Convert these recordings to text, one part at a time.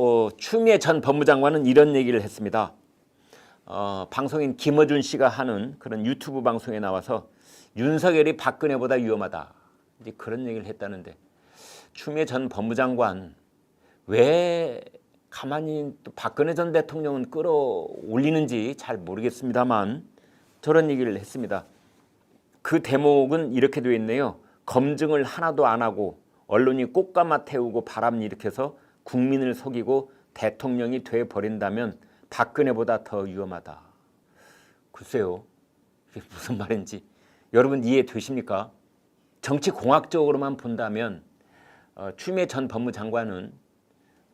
어, 추미애 전 법무장관은 이런 얘기를 했습니다. 어, 방송인 김어준 씨가 하는 그런 유튜브 방송에 나와서 윤석열이 박근혜보다 위험하다. 이제 그런 얘기를 했다는데 추미애 전 법무장관 왜 가만히 또 박근혜 전 대통령은 끌어올리는지 잘 모르겠습니다만 저런 얘기를 했습니다. 그 대목은 이렇게 되어 있네요. 검증을 하나도 안 하고 언론이 꽃가마 태우고 바람 일으켜서 국민을 속이고 대통령이 돼 버린다면 박근혜보다 더 위험하다. 글쎄요. 이게 무슨 말인지 여러분 이해되십니까? 정치 공학적으로만 본다면 어, 추미애 전 법무장관은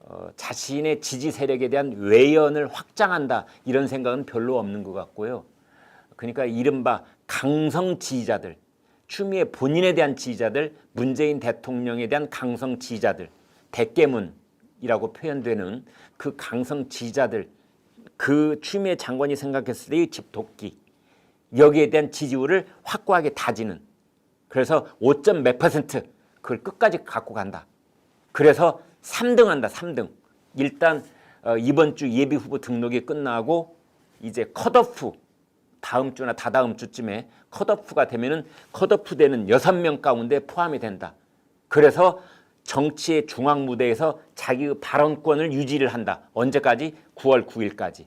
어, 자신의 지지 세력에 대한 외연을 확장한다 이런 생각은 별로 없는 것 같고요. 그러니까 이른바 강성 지지자들, 추미애 본인에 대한 지지자들, 문재인 대통령에 대한 강성 지지자들, 대깨문 이라고 표현되는 그 강성 지지자들, 그 추미애 장관이 생각했을 때의 집도끼 여기에 대한 지지율을 확고하게 다지는 그래서 5점 몇 퍼센트 그걸 끝까지 갖고 간다. 그래서 3등 한다. 3등. 일단 어, 이번 주 예비 후보 등록이 끝나고 이제 컷오프 다음 주나 다다음 주쯤에 컷오프가 되면은 컷오프 되는 여섯 명 가운데 포함이 된다. 그래서 정치의 중앙 무대에서 자기의 발언권을 유지를 한다. 언제까지? 9월 9일까지.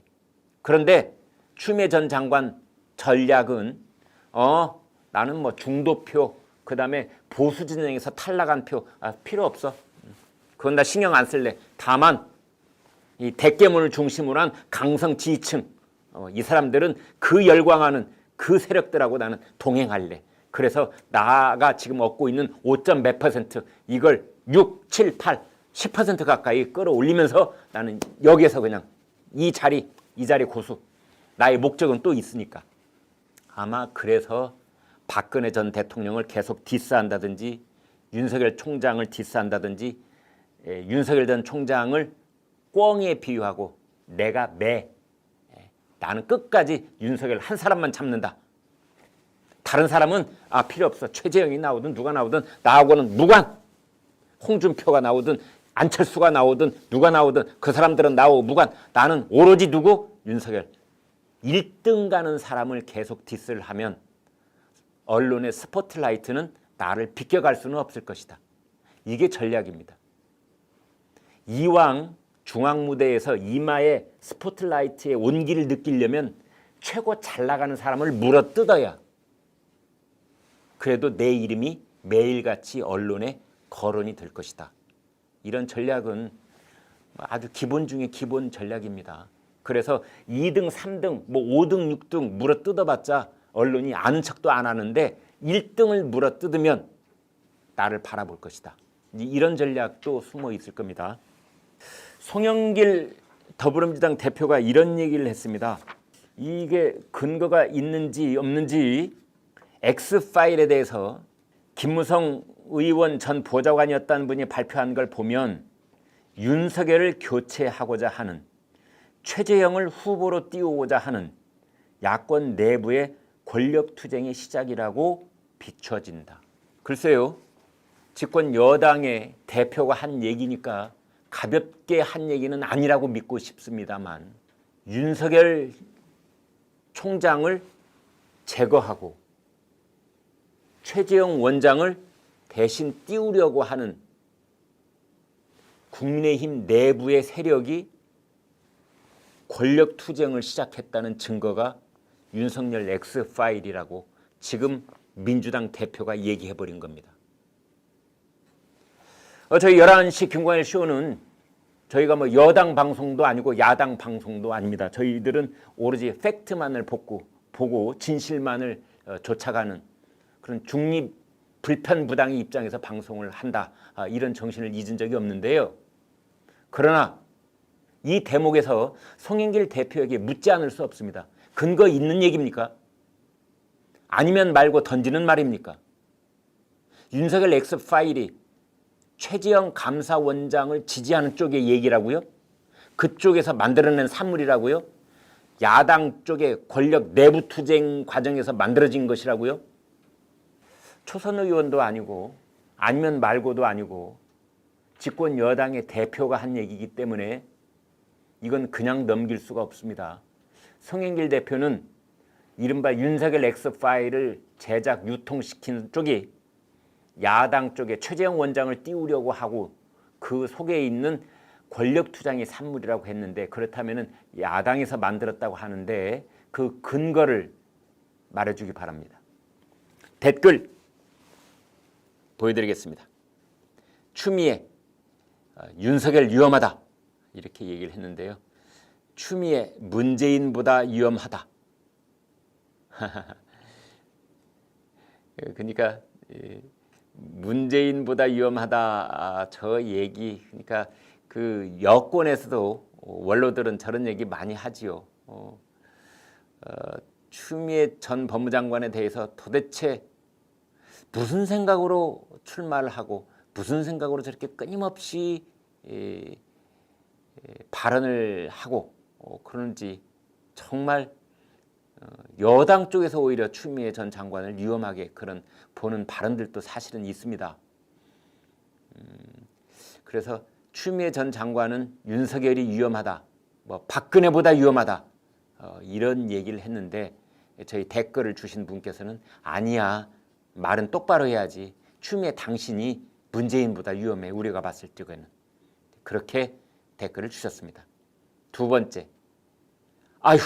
그런데 추미애 전 장관 전략은 어 나는 뭐 중도표 그다음에 보수 진영에서 탈락한 표 아, 필요 없어. 그건 나 신경 안 쓸래. 다만 이 대깨문을 중심으로 한 강성 지지층 어, 이 사람들은 그 열광하는 그 세력들하고 나는 동행할래. 그래서 나가 지금 얻고 있는 5점 몇 퍼센트 이걸 6, 7, 8, 10% 가까이 끌어올리면서 나는 여기에서 그냥 이 자리, 이 자리 고수. 나의 목적은 또 있으니까. 아마 그래서 박근혜 전 대통령을 계속 디스한다든지 윤석열 총장을 디스한다든지 에, 윤석열 전 총장을 꿩에 비유하고 내가 매 에, 나는 끝까지 윤석열 한 사람만 잡는다. 다른 사람은 아 필요 없어 최재형이 나오든 누가 나오든 나하고는 무관. 홍준표가 나오든 안철수가 나오든 누가 나오든 그 사람들은 나오고 무관. 나는 오로지 누구 윤석열. 1등 가는 사람을 계속 디스를 하면 언론의 스포트라이트는 나를 비껴갈 수는 없을 것이다. 이게 전략입니다. 이왕 중앙 무대에서 이마에 스포트라이트의 온기를 느끼려면 최고 잘 나가는 사람을 물어 뜯어야 그래도 내 이름이 매일같이 언론에 거론이 될 것이다. 이런 전략은 아주 기본 중에 기본 전략입니다. 그래서 2등, 3등, 뭐 5등, 6등 물어 뜯어봤자 언론이 아는 척도 안 하는데 1등을 물어 뜯으면 나를 바라볼 것이다. 이런 전략도 숨어 있을 겁니다. 송영길 더불어민주당 대표가 이런 얘기를 했습니다. 이게 근거가 있는지 없는지 X 파일에 대해서 김무성 의원 전 보좌관이었다는 분이 발표한 걸 보면 윤석열을 교체하고자 하는 최재형을 후보로 띄우고자 하는 야권 내부의 권력 투쟁의 시작이라고 비춰진다. 글쎄요. 집권 여당의 대표가 한 얘기니까 가볍게 한 얘기는 아니라고 믿고 싶습니다만 윤석열 총장을 제거하고 최재형 원장을 대신 띄우려고 하는 국민의힘 내부의 세력이 권력 투쟁을 시작했다는 증거가 윤석열 X 파일이라고 지금 민주당 대표가 얘기해 버린 겁니다. 어, 저희 11시 김광일 쇼는 저희가 뭐 여당 방송도 아니고 야당 방송도 아닙니다. 저희들은 오로지 팩트만을 보고, 보고 진실만을 어, 쫓아가는 그런 중립 불편 부당의 입장에서 방송을 한다. 아, 이런 정신을 잊은 적이 없는데요. 그러나 이 대목에서 송영길 대표에게 묻지 않을 수 없습니다. 근거 있는 얘기입니까? 아니면 말고 던지는 말입니까? 윤석열 X 파일이 최지영 감사원장을 지지하는 쪽의 얘기라고요? 그쪽에서 만들어낸 산물이라고요? 야당 쪽의 권력 내부 투쟁 과정에서 만들어진 것이라고요? 초선 의원도 아니고 아니면 말고도 아니고 집권 여당의 대표가 한 얘기이기 때문에 이건 그냥 넘길 수가 없습니다. 성행길 대표는 이른바 윤석열 X 파일을 제작 유통시킨 쪽이 야당 쪽에 최재형 원장을 띄우려고 하고 그 속에 있는 권력 투쟁의 산물이라고 했는데 그렇다면은 야당에서 만들었다고 하는데 그 근거를 말해주기 바랍니다. 댓글 보여드리겠습니다. 추미애 어, 윤석열 위험하다 이렇게 얘기를 했는데요. 추미애 문재인보다 위험하다. 그러니까 이 문재인보다 위험하다 아, 저 얘기 그러니까 그 여권에서도 원로들은 저런 얘기 많이 하지요. 어, 어, 추미애 전 법무장관에 대해서 도대체 무슨 생각으로 출마를 하고 무슨 생각으로 저렇게 끊임없이 이, 이, 발언을 하고 어, 그런지 정말 어, 여당 쪽에서 오히려 추미애 전 장관을 위험하게 그런 보는 발언들도 사실은 있습니다. 음, 그래서 추미애 전 장관은 윤석열이 위험하다, 뭐 박근혜보다 위험하다 어, 이런 얘기를 했는데 저희 댓글을 주신 분께서는 아니야 말은 똑바로 해야지 추미애 당신이 문재인보다 위험해 우리가 봤을 적에는 그렇게 댓글을 주셨습니다. 두 번째, 아휴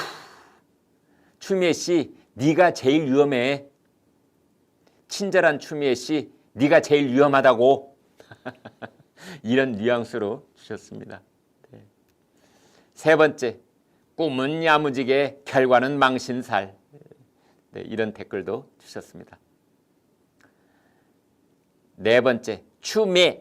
추미애 씨 네가 제일 위험해. 친절한 추미애 씨 네가 제일 위험하다고 이런 뉘앙스로 주셨습니다. 네. 세 번째, 꿈은 야무지게 결과는 망신살. 네, 이런 댓글도 주셨습니다. 네 번째, 추미.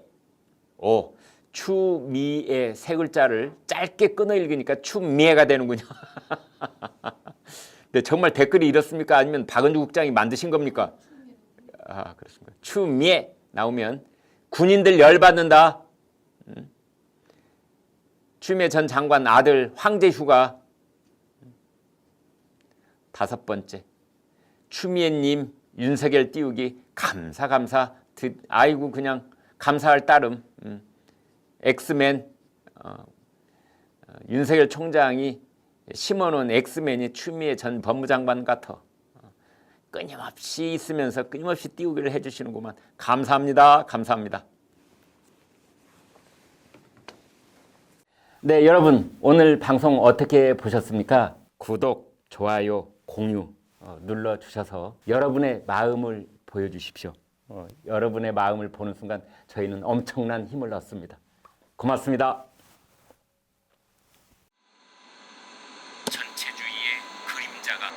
오, 추미의 세 글자를 짧게 끊어 읽으니까 추미애가 되는군요. 네, 정말 댓글이 이렇습니까? 아니면 박은주 국장이 만드신 겁니까? 아, 그렇습니다. 추미애 나오면 군인들 열받는다. 음. 추미애 전 장관 아들 황제 휴가. 다섯 번째, 추미애님 윤석열 띄우기 감사 감사. 드, 아이고 그냥 감사할 따름. 음. 엑스맨 어, 어, 윤석열 총장이 심어놓은 엑스맨이 추미애 전 법무장관 같아. 어, 끊임없이 있으면서 끊임없이 띄우기를 해주시는구만. 감사합니다. 감사합니다. 네, 여러분 오늘 방송 어떻게 보셨습니까? 구독, 좋아요, 공유 어, 눌러 주셔서 여러분의 마음을 보여주십시오. 어, 여러분의 마음을 보는 순간 저희는 엄청난 힘을 얻습니다. 고맙습니다. 전체주의의 그림자가